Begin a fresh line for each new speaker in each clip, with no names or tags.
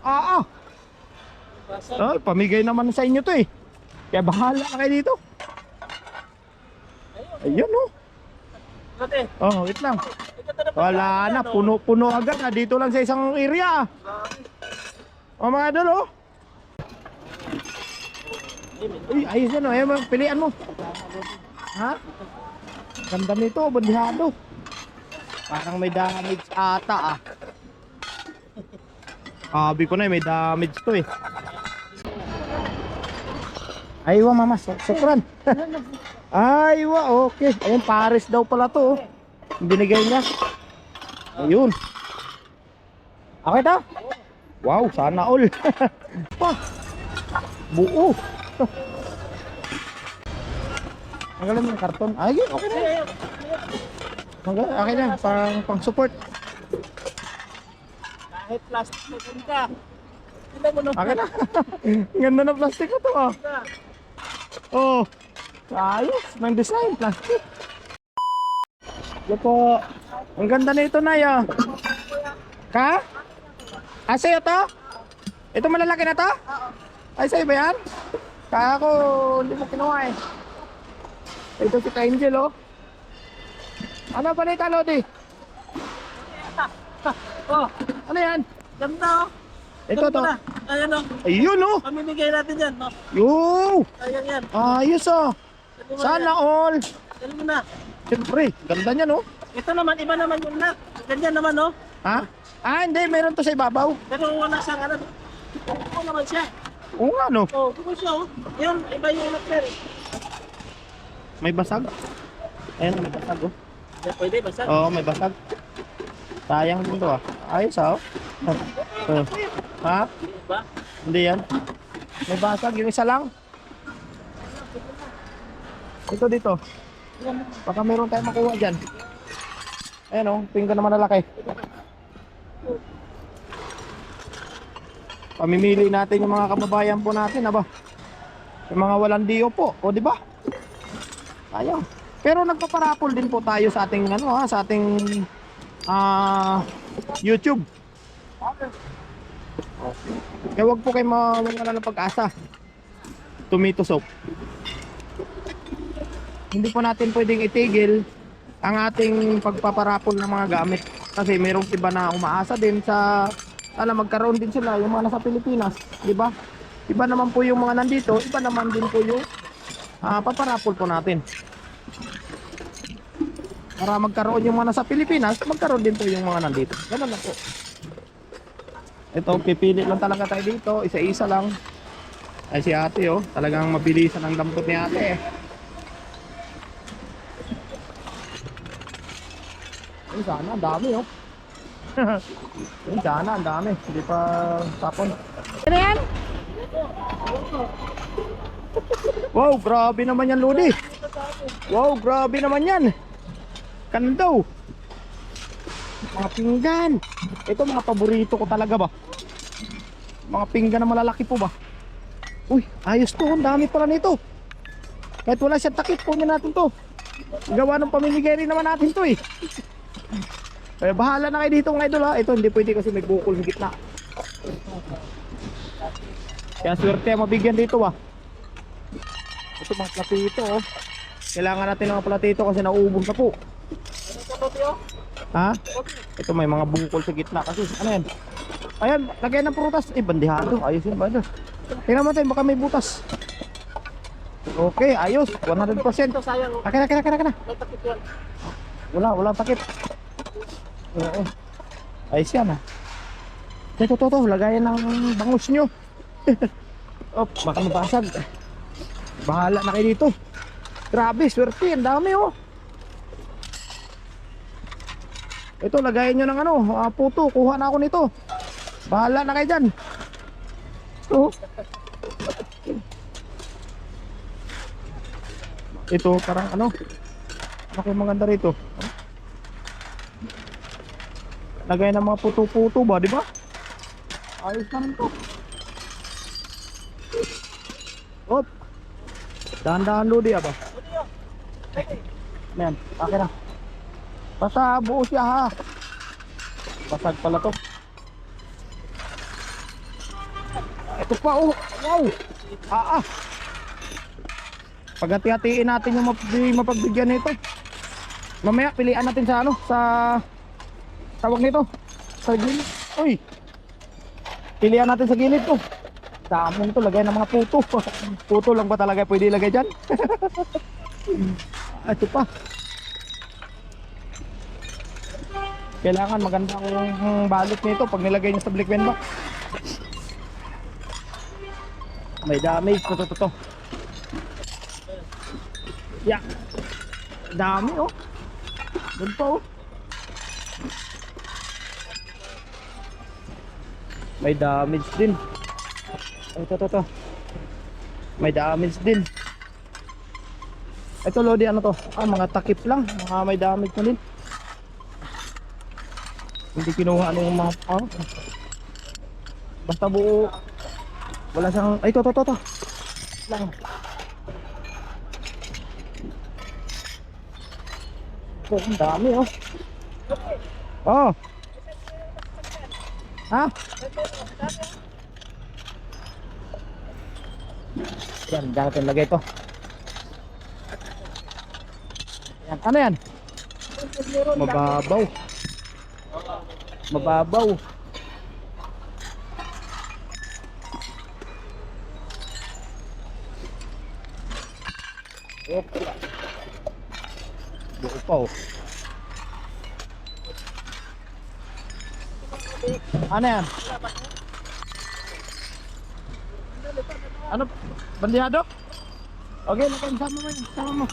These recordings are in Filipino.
Ah, ah. Ay, pamigay naman sa inyo to eh. Kaya bahala na kayo dito. Ayun oh.
Ate,
Oh, wait lang. Wala na, puno-puno agad na. Dito lang sa isang area. ah. Oh, mga idol oh. Uy, ayos yan oh. Ayun, pilian mo. Ha? Ganda nito, bandihado. Parang may damage ata ah. Sabi ko na eh, may damage to eh. Aywa mama, su- sukran. Aywa, okay. Ayun, Paris daw pala to. oh. Binigay niya. Ayun. Okay ta? Wow, sana all. pa. Buo. Magaling yung karton. Ay, okay na. Okay na. Pang, pang support.
Kahit plastic na punta. Tingnan mo
na. Ang Ganda ng plastic ko to ah. Oh. Ayos. Ng design. Plastic. Ito po. Ang ganda na ito na ya. Ka? Ah, sa'yo to? Ito malalaki na to? Ay, sa'yo ba yan? Kaya ko, hindi mo kinuha eh. Ito si Angel oh. Ano na ito, Lodi?
Oh,
Ano yan?
ganda oh.
Ito to.
Ayan oh.
Ayun oh.
Pamimigay natin yan, no?
Yo!
Ayan yan.
Ayos oh. Sana all.
Sabi mo na.
Siyempre, ganda niya no?
Ito naman, iba naman yung lock. Ganyan naman, no?
Ha? Ah, hindi. Meron to sa ibabaw.
Pero wala siyang ano. Ito naman siya.
Oo nga no.
Oh, ito siya, oh. Yun, iba yung there.
May basag. Ayan, may basag oh.
Yan, pwede, basta.
Oo, may basag. Sayang din to ah. Ayos ah. oh. Oh. Ha? Hindi yan. May basag. Yung isa lang. Ito dito. Baka meron tayong makuha dyan. Ayan oh. Pinggan naman na laki. Pamimili natin yung mga kababayan po natin, aba. Yung mga walang diyo po, o di ba? Ayaw. Pero nagpaparapol din po tayo sa ating ano ha, sa ating ah YouTube. Kaya wag po kayo mawala ng pag-asa. Tomato soup. Hindi po natin pwedeng itigil ang ating pagpaparapol ng mga gamit. Kasi mayroong iba na umaasa din sa sana magkaroon din sila yung mga nasa Pilipinas, di ba? Iba naman po yung mga nandito, iba naman din po yung ah, paparapol po natin. Para magkaroon yung mga nasa Pilipinas, magkaroon din po yung mga nandito. Ganun lang po. Ito, pipili lang talaga tayo dito. Isa-isa lang. Ay si ate oh. Talagang mabilisan ang dampot ni ate eh. Ay, sana, ang dami oh. Ay, sana, ang dami. Hindi pa tapon. Ano yan? Wow, grabe naman yan, Lodi. Wow, grabe naman yan. Kandaw. Mga pinggan. Ito mga paborito ko talaga ba. Mga pinggan na malalaki po ba. Uy, ayos to. Ang dami pala nito. Kahit wala siyang takip, kunin natin to. Gawa ng pamimigay naman natin to eh. Kaya bahala na kayo dito mga idol ha. Ito hindi pwede kasi may bukol sa gitna. Kaya swerte mabigyan dito ah. Ito mga platito oh. Kailangan natin ng mga platito kasi nauubos na po. Ha? Ito may mga bungkol sa gitna kasi. Ano yan? Ayan, lagyan ng prutas. Eh, bandihado. Ayos yun, bandihado. Tingnan mo tayo, baka may butas. Okay, ayos. 100%.
Ito sayang, oh.
Akin, akin, akin, akin. Wala, wala takip. Oo. Ayos yan ah. Ito, ito, ito. Lagayan ng bangus nyo. oh, baka mabasag. Bahala na kayo dito. Grabe, swerte. Ang dami oh. Ito, lagayan nyo ng ano, ah, puto. Kuha na ako nito. Bahala na kayo dyan. Oh. Ito, parang ano. Kayong maganda rito? Lagay ng mga puto-puto ba, di ba? Ayos naman to. Op. Dahan-dahan lodi ah ba? Ayan, akin na. Basta buo siya ha. Basag pala to. Ito pa oh. Wow. Ah ah. Paghati-hatiin natin yung map- mapagbigyan nito. Mamaya pilian natin sa ano, sa tawag nito. Sa gilid. Uy. Pilian natin sa gilid to. Dami nito lagay ng mga puto. puto lang ba talaga pwede ilagay diyan? Ito pa. Kailangan magandang balot nito pag nilagay niyo sa black bin box. May damage to to to. to. Yeah. Dami oh. Doon pa oh. May damage din. Ito to to. May damage din. Ito Lodi ano to? Ah, mga takip lang. Mga may damage na din. Hindi kinuha ano yung mga ah. Basta buo. Wala siyang ay to to to to. Lang. Oh, ang dami oh. Oh. Ha? Yan, natin lagay ito. Yan, ano yan? Mababaw. Mababaw. Okay. Buo pa oh. Ano yan? Ano? Bandihado? Okay, lakan sama mo yan. Sama mo.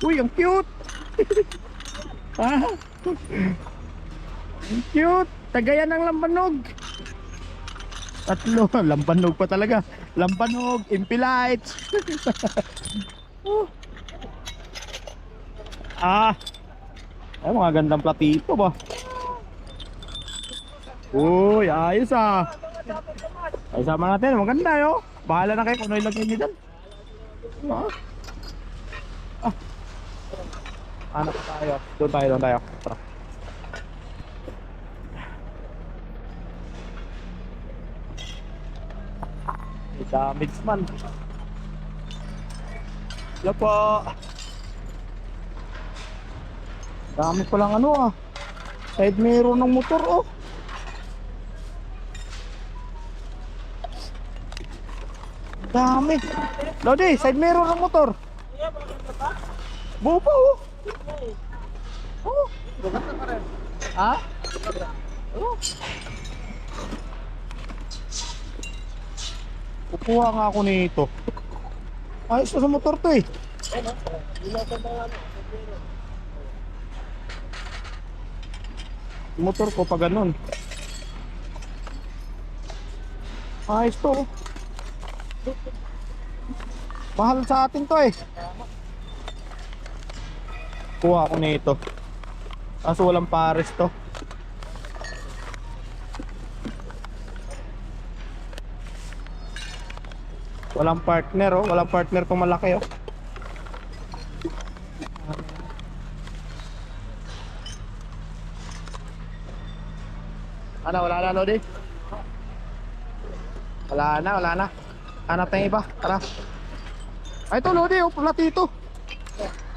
Uy, ang cute! ah, ang cute! Tagayan ng lambanog! Tatlo, lambanog pa talaga. Lambanog, impilites. Oh. ah, ay mga gandang platito ba? Uy, ayos ah. Ay, sama natin. Maganda yo. Bahala na kayo kung ano ilagay niyo dyan. Ah. Pa tayo? Doon tayo, doon tayo. Tara. May damage man. Hello po. Dami pa lang ano ah. Side mirror ng motor oh. Dami. Lodi, side mirror ng motor. Buo pa oh. Oh. Ha? Oh. Kukuha nga ako nito. Ayos na sa motor to eh. Motor ko pa ganun. Ayos to. Mahal sa atin to eh. Kuha ako nito. Kaso walang pares to. Walang partner oh, walang partner tong malaki oh. Ano, wala na Lodi? Wala na, wala na. Hanap tayong iba, tara. Ay, ito Lodi, oh, platito.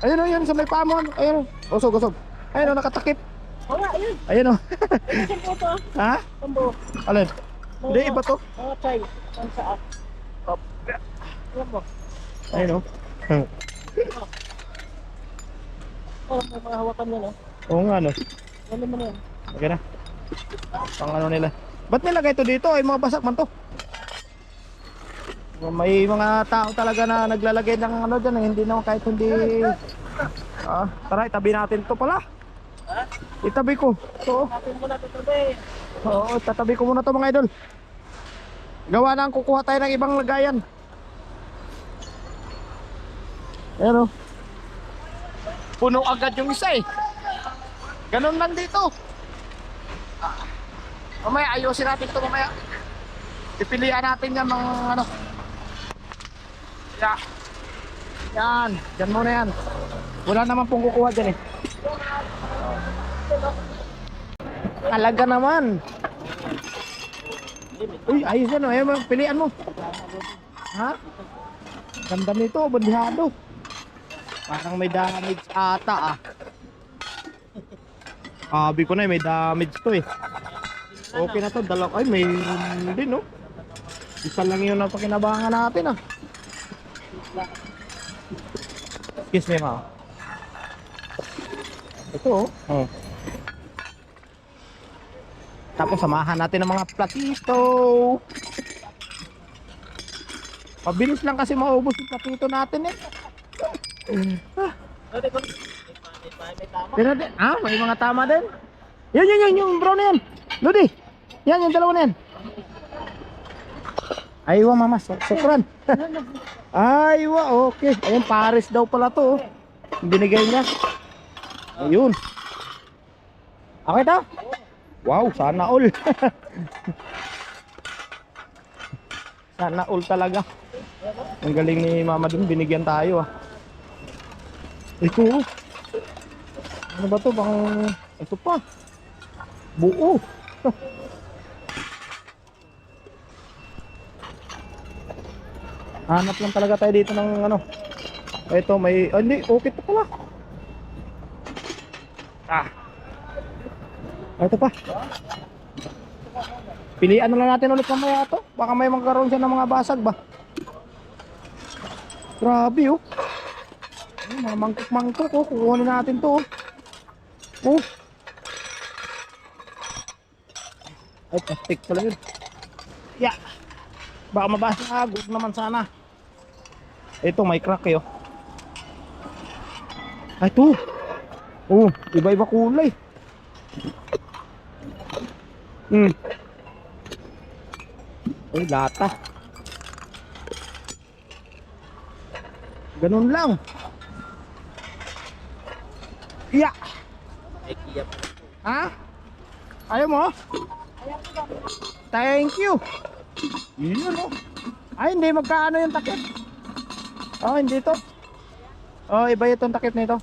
Ayun oh, yun sa may pamon. Ayun oh, usog, usog. Ayun oh, nakatakip.
Oo nga, ayun.
Ayun
po to?
ha?
Tambo.
Alin? Hindi, iba to.
Mga chay. Saan saan? Alam mo.
Ayun oh.
Oh, may mga hawakan mo, no?
Oo nga no.
Ano mo na yan?
Okay na. Pang ano nila. Ba't nilagay to dito? Ay mga basak man to. May mga tao talaga na naglalagay ng ano dyan. eh, Hindi naman kahit hindi... Ah, tara, itabi natin to pala. Itabi ko. Oo.
Ito.
Oo, tatabi ko muna to mga idol. Gawa na ang kukuha tayo ng ibang lagayan. Ayan o. Puno agad yung isa eh. Ganun lang dito. Ah, Mamaya ayusin natin to mamaya. Pipilian natin yan ng ano. Yeah. Yan. Yan muna yan. Wala naman pong kukuha dyan eh. Talaga naman. Uy, ayos yan. oh. Ayun, pilian mo. Ha? Ganda nito, bandihado. Parang may damage ata ah. Sabi ko na eh, may damage to eh. Okay na to, dalawa. Ay, may din no. Isa lang yun ang pakinabangan natin ah. Excuse me ma. Ito oh. oh. Tapos samahan natin ng mga platito. Mabilis lang kasi maubos yung platito natin eh.
Tama.
Pero ah, may mga tama din. Yan, yan, yan, yung brown na yan. Lodi, yan, yung dalawa na yan. Aywa, mama, su- sukran. Aywa, okay. Ayun, Paris daw pala to. oh. Binigay niya. Ayun. Okay to? Wow, sana all. sana all talaga. Ang galing ni mama dun, binigyan tayo ah. Ito, oh. Ano ba to? Bang... Ito pa. Buo. Hanap lang talaga tayo dito ng ano. Ito may... ah, hindi, okay pa pala. Ah. Ah, Ito pa. Pilian na lang natin ulit mamaya ito. Baka may magkaroon siya ng mga basag ba. Grabe oh. Ay, mga mangkok-mangkok oh. Kukunin natin to oh. Oh. Ay, plastic pala yun. Yeah. Baka mabasa ka. Good naman sana. Ito, may crack eh oh. Ay, ito. Oh, iba-iba kulay. Hmm. Ay, lata. Ganun lang. Yeah.
Ay, kiyap.
Ha? Ayaw mo? Thank you. Yun oh. Ay, hindi magkaano yung takip. Oh, hindi to. Oh, iba itong takip nito.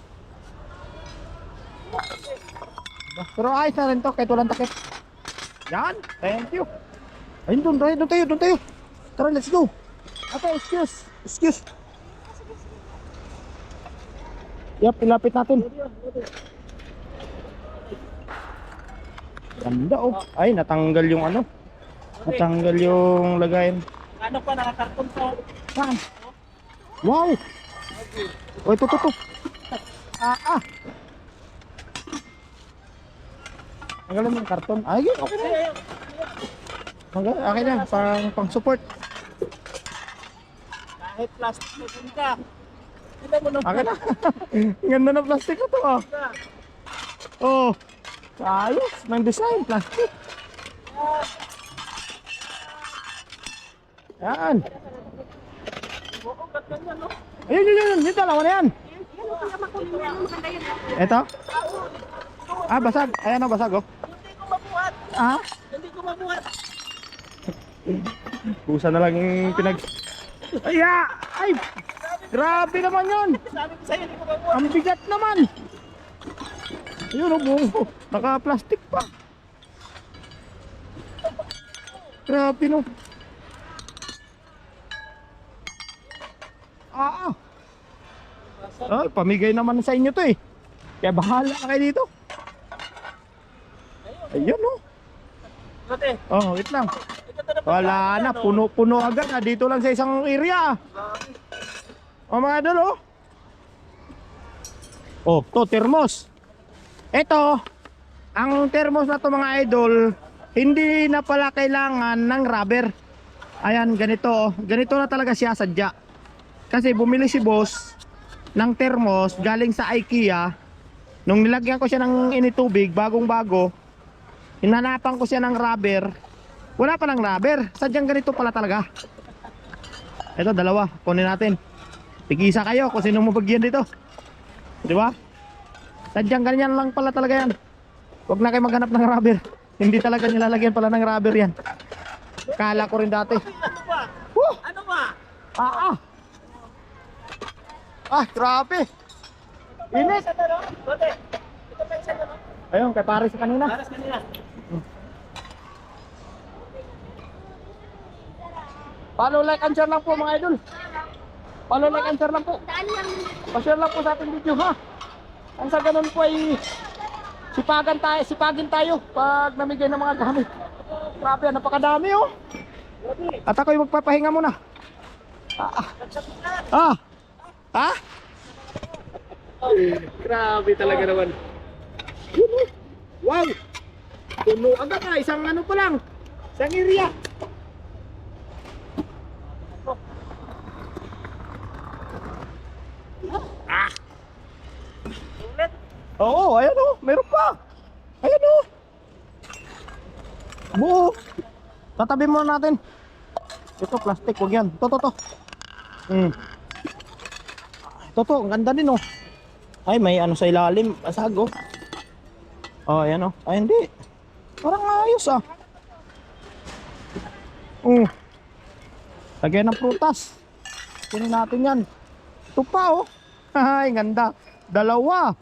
Pero ayos na rin to, kahit walang takip. Yan, thank you. Ayun, doon tayo, doon tayo, doon tayo. Tara, let's go. Okay, excuse, excuse. Yap, ilapit natin. Ganda oh. Ay, natanggal yung ano. Natanggal yung lagayan.
Ano pa, nakakarton sa...
Saan? Wow! Oh, ito, ito, ito. Ah, ah. Tanggalin mo yung karton. Ay, okay na. Tanggal, okay na, pang, pang support.
Kahit plastic na din ka.
Okay na. Ganda ng plastic ko to ah. Oh. Ayos, ng design, plastic. Yan. Ayun, yun, yun, yun. Yung dalawa na yan. Ito? Ah, basag. Ayan o, basag oh.
Hindi ko mabuhat.
Ah?
Hindi ko mabuhat.
Kusa na lang yung pinag... Ay, ah! Ay! Grabe naman yun!
Sabi ko sa'yo, hindi ko mabuhat.
Ang bigat naman! Ayun oh, buong Naka-plastic pa. Grabe no. Ah, ah. Ah, pamigay naman sa inyo to eh. Kaya bahala na kayo dito. Ayun oh.
Lote,
Oh, wait lang. Wala na, puno-puno agad na. Dito lang sa isang area. O mga idol, oh. Oh, to, thermos. Ito, ang thermos na to mga idol, hindi na pala kailangan ng rubber. Ayan, ganito, oh. Ganito na talaga siya sadya. Kasi bumili si boss ng thermos galing sa IKEA. Nung nilagyan ko siya ng initubig, bagong bago, hinanapan ko siya ng rubber. Wala pa ng rubber. Sadyang ganito pala talaga. Ito, dalawa. Kunin natin. Tigisa kayo kung sino mo bagyan dito. Di ba? Sadyang ganyan lang pala talaga yan. Huwag na kayo maghanap ng rubber. Hindi talaga nilalagyan pala ng rubber yan. Kala ko rin dati.
Ano ba?
Woo!
Ano ba?
Ah, ah. Ah, grabe. Init.
Isa na, no? Lote, ito pa isa na, no?
Ayun, kay Paris kanina.
Paras kanina.
Follow, like, and share lang po mga idol. Follow, like, and share lang po. Pa-share lang po sa ating video ha. Ang sa ganun po ay sipagan tayo, sipagin tayo pag namigay ng mga gamit. Grabe, napakadami oh. At ako'y magpapahinga muna. Ah. Ah. Ha? Grabe talaga naman. Wow! Puno agad ah, isang ano pa lang. Isang area. Ah. Oo, ayan oh, meron pa. Ayan oh. Buo. Tatabi muna natin. Ito plastic, wag yan. Ito, ito, ito. Hmm. Ito, ang ganda din oh. Ay, may ano sa ilalim, asag oh. Oh, ayan oh. Ay, hindi. Parang ayos ah. Oh. Lagyan ng prutas. Tingnan natin yan. Ito pa oh. Ay, ganda. Dalawa.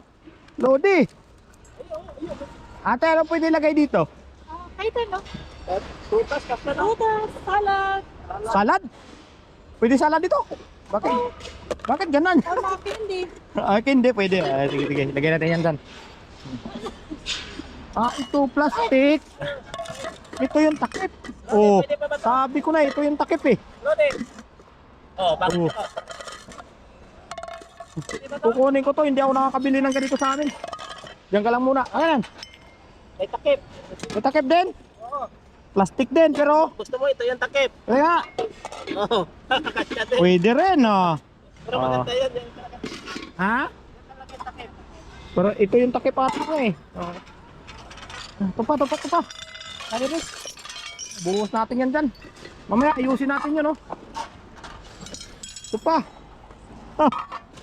Lodi. Ate, ano pwede lagay dito?
Ah, kahit ano.
Prutas, kasta
Prutas, salad.
Salad? Pwede salad dito? Bakit? Bakit ganon?
Or mga hindi.
Ah, hindi, pwede. Ah, sige, sige. Lagyan natin yan dyan. Ah, ito plastic. Ito yung takip. Oh, sabi ko na, ito yung takip eh.
Oh, bakit
Oh.
ito?
Kukunin ko to, hindi ako nakakabili ng ganito sa amin. Diyan ka lang muna. Ayan,
May takip.
may takip din.
Oo.
Plastic din, pero
Gusto mo ito yung takip.
kaya
Oo. Kakasya din.
pwede rin ah.
Pero
Oo.
maganda yan. Yan talaga
Ha?
talaga yung takip.
Pero ito yung takip ata ko eh. Oh. Ito pa, ito pa, ito pa. Ano rin? Buhos natin yan dyan. Mamaya ayusin natin yun oh. Ito pa. Ah,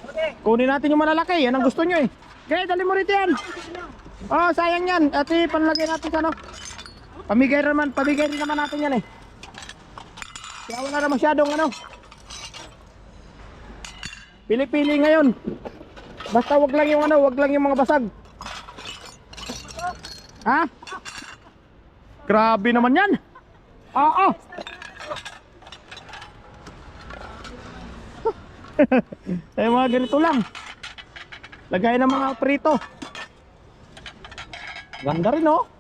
Okay.
kunin natin yung malalaki. Yan ang gusto nyo eh. Okay, dali mo rito yan. Oh, sayang yan. Ate, panlagay natin sa ano. Pamigay naman, pamigay rin naman natin yan eh. Kaya wala na masyadong ano. Pili-pili ngayon. Basta wag lang yung ano, wag lang yung mga basag. Ha? Grabe naman yan. Oo. eh mga ganito lang. Lagay ng mga prito. Ganda rin oh.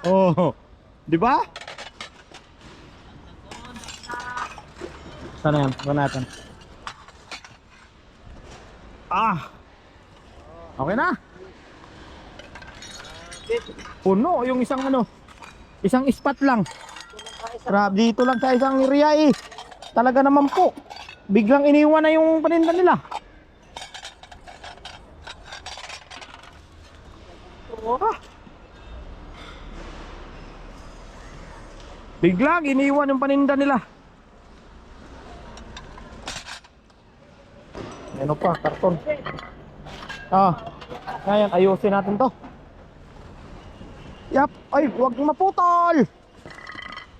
Oh, di ba? Sana yan, Ito natin. Ah. Okay na. Puno yung isang ano. Isang spot lang. Grabe dito lang sa isang area eh. Talaga naman po. Biglang iniwan na yung paninda nila. Ah. Biglang iniwan yung paninda nila. Ano pa, karton. Ah, ngayon ayusin natin to. Yap, ay, huwag maputol.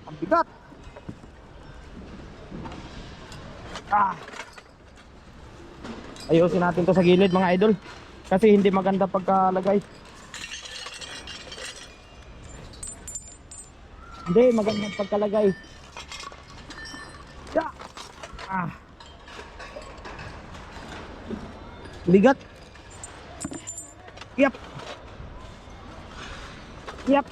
Ang bigat. Ah. Ayusin natin to sa gilid mga idol. Kasi hindi maganda pagkalagay. Hindi maganda pagkalagay. Ya. Ah. Bigat. Yap. Yap.